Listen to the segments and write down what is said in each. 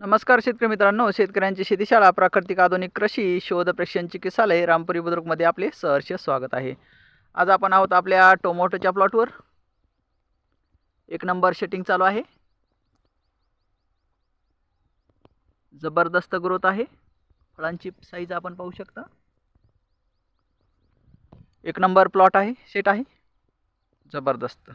नमस्कार शेतकरी मित्रांनो शेतकऱ्यांची शेतीशाळा प्राकृतिक आधुनिक कृषी शोध प्रशिक्षण चिकित्सालय रामपुरी बुद्रुकमध्ये आपले सहर्ष स्वागत आहे. आज आपण आहोत आपल्या टोमॅटोच्या प्लॉटवर. एक नंबर शेटिंग चालू आहे. जबरदस्त ग्रोथ आहे. फळांची साईज आपण पाहू शकता. एक नंबर प्लॉट आहे शेट आहे. जबरदस्त.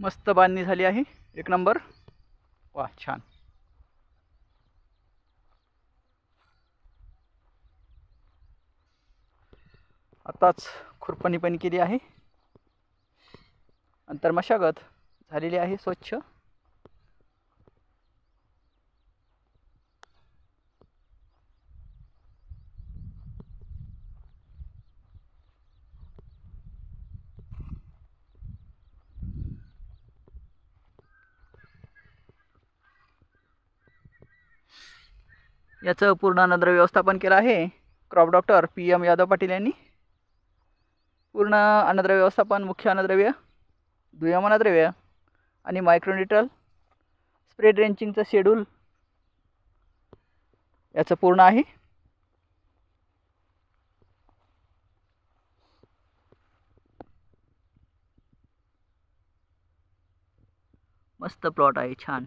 मस्त बांधणी झाली आहे. एक नंबर. वा छान. आताच खुरपणी पण केली आहे. नंतर मशागत झालेली आहे स्वच्छ. याचं पूर्ण अन्नद्रव्य व्यवस्थापन केलं आहे. Crop doctor P M Yadav Patil यांनी. पूर्ण अन्नद्रव्य व्यवस्थापन मुख्य अन्नद्रव्य दुय्यम अन्नद्रव्य आणि मायक्रोन्युट्रल स्प्रे ड्रेंचिंगचं शेड्यूल याचं पूर्ण आहे. मस्त प्लॉट आहे छान.